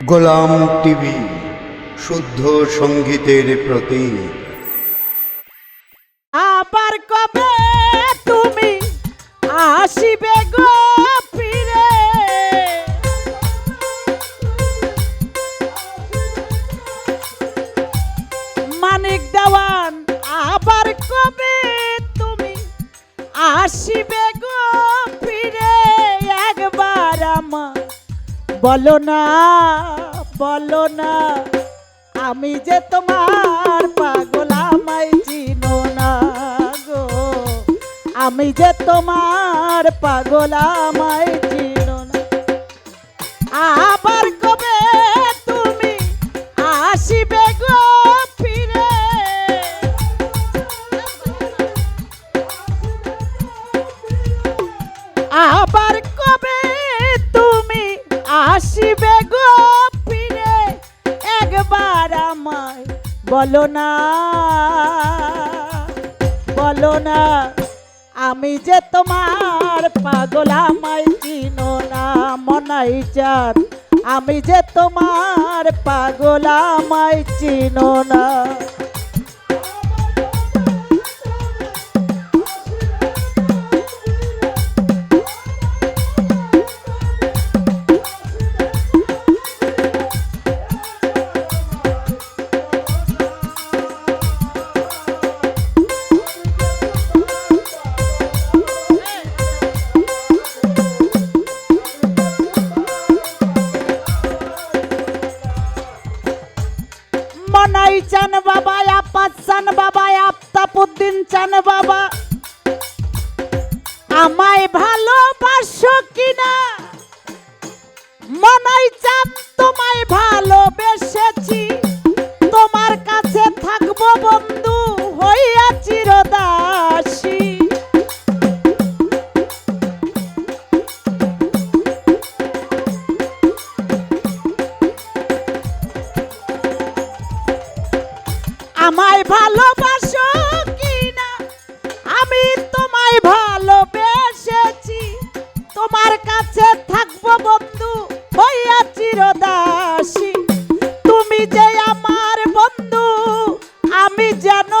গোলাম TV শুদ্ধ সঙ্গীতের প্রতি আবার কবে তুমি আসিবে গো মানিক বলো না বলো না, আমি যে তোমার পাগল, আমায় চিনো না গো। আমি যে তোমার পাগল, আমায় চিনো না। আবার বলো না বলো না, আমি যে তোমার পাগল, আমায় চিনো না, মনাই চার আমি যে তোমার পাগল, আমায় চিনো না। মনাই চান বাবা, আপাত চান বাবা, আফতাবুদ্দিন চান বাবা। আমায় ভালোবাসো কিনা? মনাই চান তোমায় আমায় ভালোবাসো কিনা? আমি তোমায় ভালোবেসেছি। তোমার কাছে থাকব বন্ধু, হইয়া চিরদাসী। তুমি যে আমার বন্ধু, আমি জানো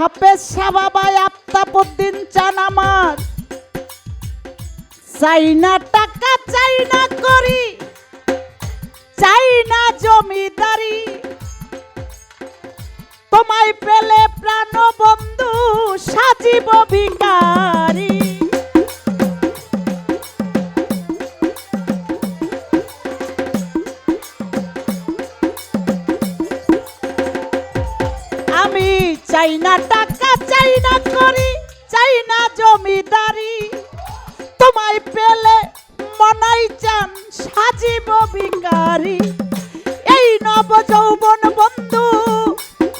হাফেজ সাবাবাই আফতাবুদ্দিন চান আমার। চাই না টাকা, চাই না করি, চাই না জমিদারি। তোমায় পেলে প্রাণ বন্ধু সাজিব ভিকারি চাই না টাকা চাই না করি চাই না জমিদারি। তোমায় পেলে মনাই চান, সাজিব বিকারি এই নব যৌবন বন্ধু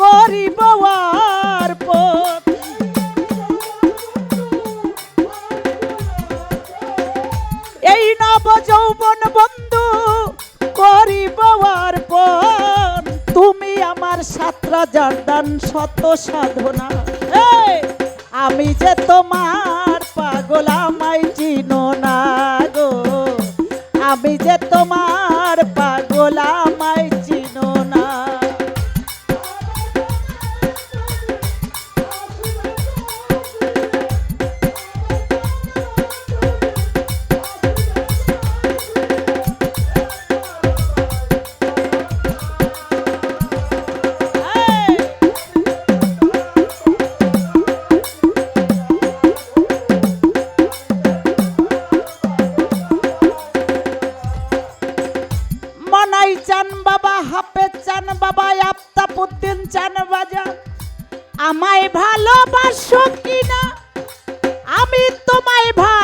করিব সাতরা দান শত সাধনা। আমি যে তোমার পাগল, আমায় চিনো না গো। আমি যে তোমার পাগল জান বাজা আমায় ভালোবাসো কিনা? আমি তোমায় ভালো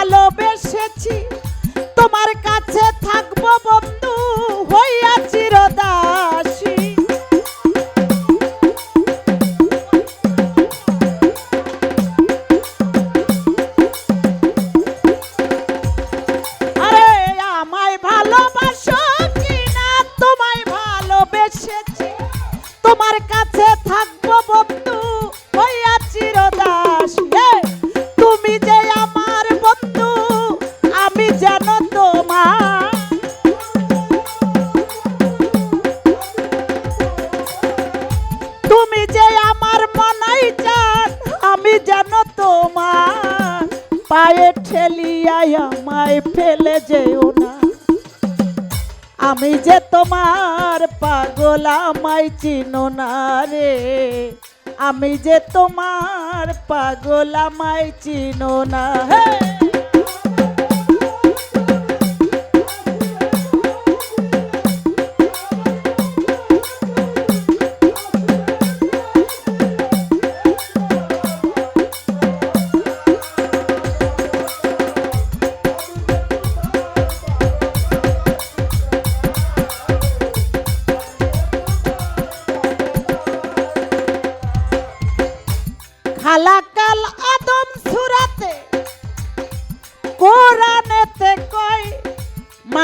তুমি যে আমার মনাই চান আমি যেন তোমার পায়ে ঠেলিয়াই আমায় ফেলে যেও না। আমি যে তোমার পাগল, আমায় চিনো না রে। আমি যে তোমার পাগল, আমায় চিনো না। হে!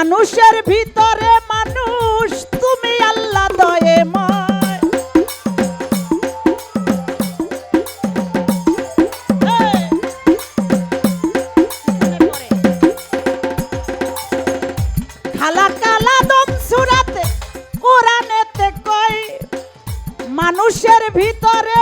মানুষের ভিতরে মানুষ তুমি আল্লাহ দয়ে কয় মানুষের ভিতরে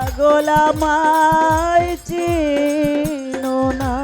পাগল আমায় চিনো না।